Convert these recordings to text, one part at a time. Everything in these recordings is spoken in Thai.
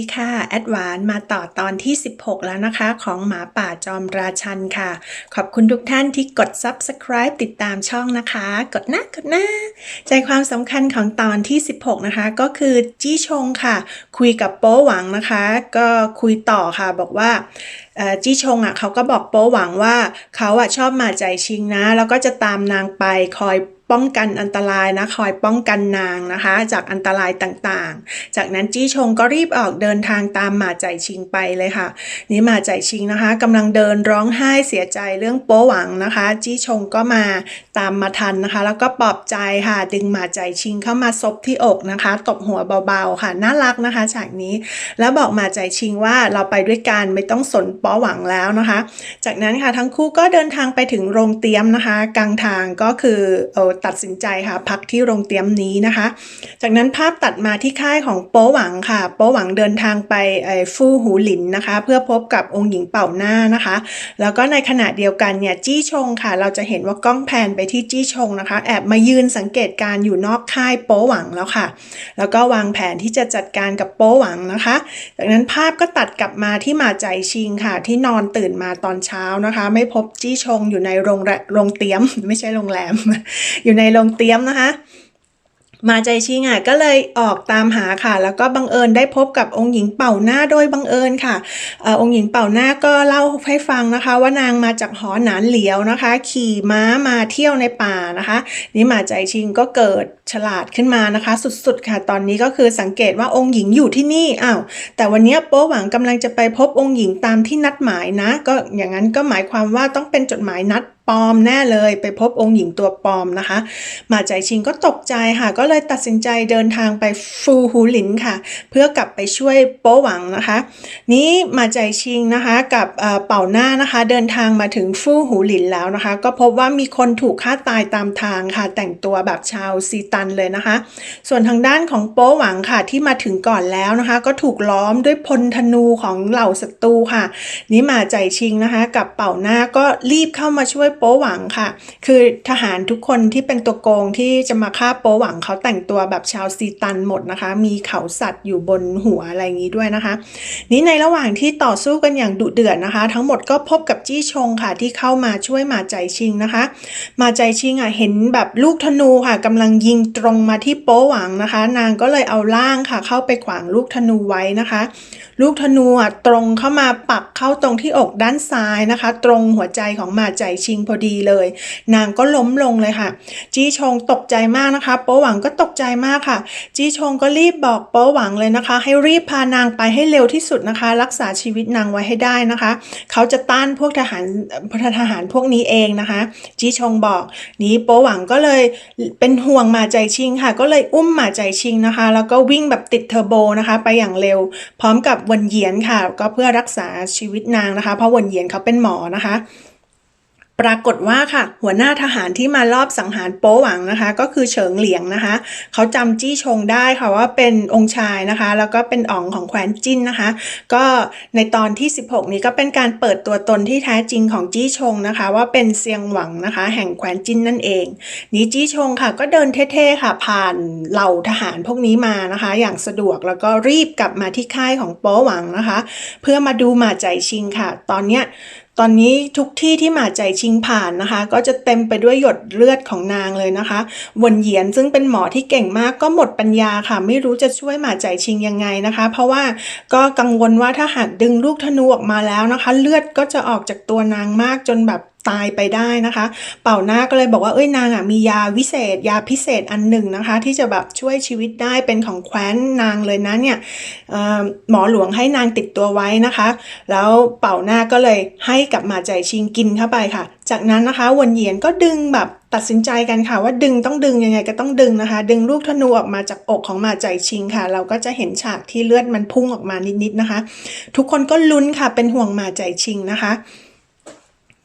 ดีค่ะแอดวานมาต่อตอนที่ 16 แล้วนะคะ ของหมาป่าจอมราชันค่ะ ขอบคุณทุกท่านที่กด Subscribe ติดตามช่องนะคะ กดนะกดนะใจความสำคัญของตอนที่ 16 นะคะ ก็คือจี้ชงค่ะ คุยกับโป้หวังนะคะ ก็คุยต่อค่ะบอกว่าจี้ชงอะเขาก็บอกโป้หวังว่าเขาอะชอบมาใจชิงนะ แล้วก็จะตามนางไปคอยป้องกันอันตรายนะคอยป้องกันนางนะคะ จากอันตรายต่างๆ จากนั้นจี้ชงก็รีบออกเดินทางตามหมาใจชิงไปเลยค่ะ นี่หมาใจชิงนะคะกำลังเดินร้องไห้เสียใจเรื่องโป้หวังนะคะ จี้ชงก็มาตามมาทันนะคะ แล้วก็ปลอบใจค่ะ ดึงหมาใจชิงเข้ามาซบที่อกนะคะ ตบหัวเบาๆค่ะน่ารักนะคะฉากนี้ แล้วบอกหมาใจชิงว่าเราไปด้วยกันไม่ต้องสนโป้หวังแล้วนะคะ จากนั้นค่ะทั้งคู่ก็เดินทางไปถึงโรงเตรียมนะคะ กลางทางก็คือเออตัดสินใจค่ะพักที่โรงเตรียมนี้นะคะ จากนั้นภาพตัดมาที่ค่ายของโป้หวังค่ะโป้หวังเดินทางไปไอ้ฟู่หูหลินนะคะ เพื่อพบกับองค์หญิงเป่าหน้านะคะ แล้วก็ในขณะเดียวกันเนี่ยจี้ชงค่ะ เราจะเห็นว่ากล้องแพนไปที่จี้ชงนะคะ แอบมายืนสังเกตการ์อยู่นอกค่ายโป้หวังแล้วค่ะ แล้วก็วางแผนที่จะจัดการกับโป้หวังนะคะ จากนั้นภาพก็ตัดกลับมาที่มาใจชิงค่ะที่นอนตื่นมาตอนเช้านะคะ ไม่พบจี้ชงอยู่ในโรงแรโรงเตียม ไม่ใช่โรงแรม อยู่ในโรงเตรียมนะคะ มาใจชิงอะก็เลยออกตามหาค่ะ แล้วก็บังเอิญได้พบกับองค์หญิงเป่าหน้าโดยบังเอิญค่ะอองค์หญิงเป่าหน้าก็เล่าให้ฟังนะคะ ว่านางมาจากหอหนานเหลียวนะคะ ขี่ม้ามาเที่ยวในป่านะคะ นี่มาใจชิงก็เกิดฉลาดขึ้นมานะคะ สุดๆค่ะ ตอนนี้ก็คือสังเกตว่าองค์หญิงอยู่ที่นี่อ้าวแต่วันนี้โป๊หวังกำลังจะไปพบองค์หญิงตามที่นัดหมายนะ ก็อย่างนั้นก็หมายความว่าต้องเป็นจดหมายนัด ปลอมแน่เลยไปพบองค์หญิงตัวปลอมนะคะ มาใจชิงก็ตกใจค่ะ ก็เลยตัดสินใจเดินทางไปฟูหูหลินค่ะ เพื่อกลับไปช่วยโป้หวังนะคะ นี้มาใจชิงนะคะกับเป่าหน้านะคะ เดินทางมาถึงฟูหูหลินแล้วนะคะ ก็พบว่ามีคนถูกฆ่าตายตามทางค่ะ แต่งตัวแบบชาวซีตันเลยนะคะ ส่วนทางด้านของโป้หวังค่ะที่มาถึงก่อนแล้วนะคะ ก็ถูกล้อมด้วยพลธนูของเหล่าศัตรูค่ะ นี่มาใจชิงนะคะ กับเป่าหน้าก็รีบเข้ามาช่วยโป้หวังค่ะ คือทหารทุกคนที่เป็นตัวโกงที่จะมาฆ่าโป้หวังเขาแต่งตัวแบบชาวซีตันหมดนะคะ มีเขาสัตว์อยู่บนหัวอะไรอย่างนี้ด้วยนะคะ นี้ในระหว่างที่ต่อสู้กันอย่างดุเดือดนะคะ ทั้งหมดก็พบกับจี้ชงค่ะที่เข้ามาช่วยมาใจชิงนะคะ มาใจชิงอะเห็นแบบลูกธนูค่ะกำลังยิงตรงมาที่โป้หวังนะคะ นางก็เลยเอาล่างค่ะ เข้าไปขวางลูกธนูไว้นะคะ ลูกธนูอะตรงเข้ามาปักเข้าตรงที่อกด้านซ้ายนะคะ ตรงหัวใจของมาใจชิงอดีเลย นางก็ล้มลงเลยค่ะ จี้ชงตกใจมากนะคะโป้หวังก็ตกใจมากค่ะ จี้ชงก็รีบบอกโป้หวังเลยนะคะ ให้รีบพานางไปให้เร็วที่สุดนะคะ รักษาชีวิตนางไว้ให้ได้นะคะ เขาจะต้านพวกทหารพทหารพวกนี้เองนะคะ จี้ชงบอกนี้โป้หวังก็เลยเป็นห่วงหมาใจชิงค่ะ ก็เลยอุ้มหมาใจชิงนะคะ แล้วก็วิ่งแบบติดเทอร์โบนะคะ ไปอย่างเร็ว พร้อมกับวนเหยียนค่ะ ก็เพื่อรักษาชีวิตนางนะคะ เพราะวนเหยียนเขาเป็นหมอนะคะ ปรากฏว่าค่ะ หัวหน้าทหารที่มารอบสังหารโป้หวังนะคะ ก็คือเฉิงเหลียงนะคะ เขาจำจี้ชงได้ค่ะว่าเป็นองค์ชายนะคะ แล้วก็เป็นอ๋องของแคว้นจิ้นนะคะ ก็ในตอนที่ 16 นี้ก็เป็นการเปิดตัวตนที่แท้จริงของจี้ชงนะคะ ว่าเป็นเซียงหวังนะคะ แห่งแคว้นจิ้นนั่นเอง นี้จี้ชงค่ะก็เดินเท่ๆค่ะ ผ่านเหล่าทหารพวกนี้มานะคะ อย่างสะดวกแล้วก็รีบกลับมาที่ค่ายของโป้หวังนะคะ เพื่อมาดูหมาใจชิงค่ะ ตอนเนี้ย ตอนนี้ทุกที่ที่หมาใจชิงผ่านนะคะ ก็จะเต็มไปด้วยหยดเลือดของนางเลยนะคะวนเหยียนซึ่งเป็นหมอที่เก่งมากก็หมดปัญญาค่ะ ไม่รู้จะช่วยหมาใจชิงยังไงนะคะ เพราะว่าก็กังวลว่าถ้าหากดึงลูกธนูออกมาแล้วนะคะ เลือดก็จะออกจากตัวนางมากจนแบบ ตายไปได้นะคะ เป่าหน้าก็เลยบอกว่าเอ้ยนางอะมียาวิเศษ ยาพิเศษอันหนึ่งนะคะ ที่จะแบบช่วยชีวิตได้เป็นของแคว้นนางเลยนะเนี่ยหมอหลวงให้นางติดตัวไว้นะคะ แล้วเป่าหน้าก็เลยให้กับมาใจชิงกินเข้าไปค่ะ จากนั้นนะคะวนเหยียนก็ดึงแบบตัดสินใจกันค่ะว่าดึงต้องดึงยังไงก็ต้องดึงนะคะ ดึงลูกธนูออกมาจากอกของมาใจชิงค่ะ เราก็จะเห็นฉากที่เลือดมันพุ่งออกมานิดๆนะคะ ทุกคนก็ลุ้นค่ะเป็นห่วงมาใจชิงนะคะ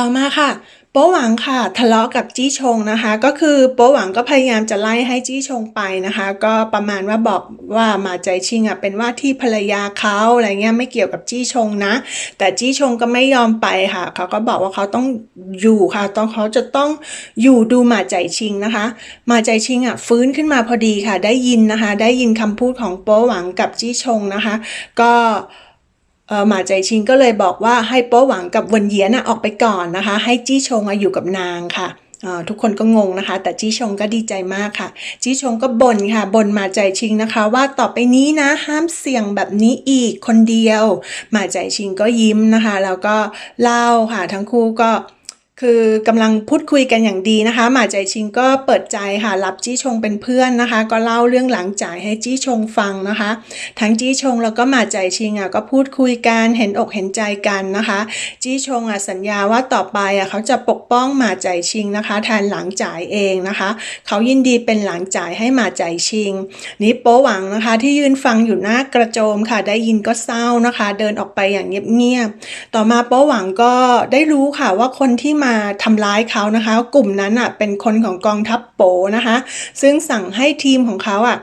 ต่อมาค่ะโป๊หวังค่ะทะเลาะกับจี้ชงนะคะ ก็คือโป๊หวังก็พยายามจะไล่ให้จี้ชงไปนะคะ ก็ประมาณว่าบอกว่ามาใจชิงอะเป็นว่าที่ภรรยาเขาอะไรเงี้ยไม่เกี่ยวกับจี้ชงนะ แต่จี้ชงก็ไม่ยอมไปค่ะเขาก็บอกว่าเขาต้องอยู่ค่ะต้องเขาจะต้องอยู่ดูหมาใจชิงนะคะหมาใจชิงอะฟื้นขึ้นมาพอดีค่ะ ได้ยินนะคะ ได้ยินคำพูดของโป๊หวังกับจี้ชงนะคะ ก็ หมาใจชิงก็เลยบอกว่าให้โป๊หวังกับวนเยียนะออกไปก่อนนะคะ ให้จี้ชงอยู่กับนางค่ะทุกคนก็งงนะคะ แต่จี้ชงก็ดีใจมากค่ะ จี้ชงก็บ่นค่ะบ่นหมาใจชิงนะคะ ว่าต่อไปนี้นะห้ามเสี่ยงแบบนี้อีกคนเดียวหมาใจชิงก็ยิ้มนะคะ แล้วก็เล่าค่ะทั้งคู่ก็ คือกำลังพูดคุยกันอย่างดีนะคะหมาใจชิงก็เปิดใจค่ะรับจี้ชงเป็นเพื่อนนะคะ ก็เล่าเรื่องหลังจ่ายให้จี้ชงฟังนะคะ ทั้งจี้ชงแล้วก็หมาใจชิงอะก็พูดคุยกันเห็นอกเห็นใจกันนะคะ จี้ชงอะสัญญาว่าต่อไปอะเขาจะปกป้องหมาใจชิงนะคะ แทนหลังจ่ายเองนะคะ เขายินดีเป็นหลังจ่ายให้หมาใจชิง นี่โป๊หวังนะคะ ที่ยืนฟังอยู่หน้ากระโจมค่ะ ได้ยินก็เศร้านะคะ เดินออกไปอย่างเงียบๆต่อมาโป๊หวังก็ได้รู้ค่ะว่าคนที่มาทำร้ายเขานะคะ กลุ่มนั้นอะเป็นคนของกองทัพโปนะคะ ซึ่งสั่งให้ทีมของเขาอะ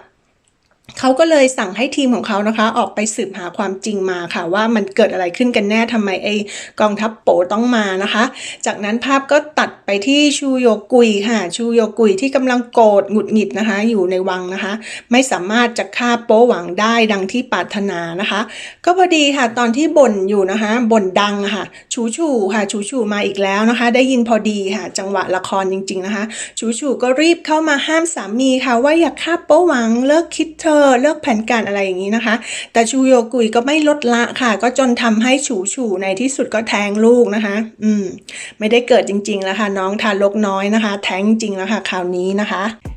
เขาก็เลยสั่งให้ทีมของเขานะคะ ออกไปสืบหาความจริงมาค่ะ ว่ามันเกิดอะไรขึ้นกันแน่ทำไมไอ้กองทัพโปต้องมานะคะ จากนั้นภาพก็ตัดไปที่ชูโยกุยค่ะ ชูโยกุยที่กำลังโกรธหงุดหงิดนะคะ อยู่ในวังนะคะ ไม่สามารถจะฆ่าโปหวังได้ดังที่ปรารถนานะคะ ก็พอดีค่ะตอนที่บ่นอยู่นะคะบ่นดังค่ะ ชูชูค่ะ ชูชูมาอีกแล้วนะคะ ได้ยินพอดีค่ะ จังหวะละครจริง ๆนะคะ ชูชูก็รีบเข้ามาห้ามสามีค่ะ ว่าอย่าฆ่าโปหวังเลิกคิดเธอเลิกแผนการอะไรอย่างนี้นะคะ แต่ชูโยกุยก็ไม่ลดละค่ะ ก็จนทำให้ฉูฉูในที่สุดก็แท้งลูกนะคะ อืม ไม่ได้เกิดจริงๆแล้วค่ะ น้องทารกน้อยนะคะ แท้งจริงแล้วค่ะ คราวนี้นะคะ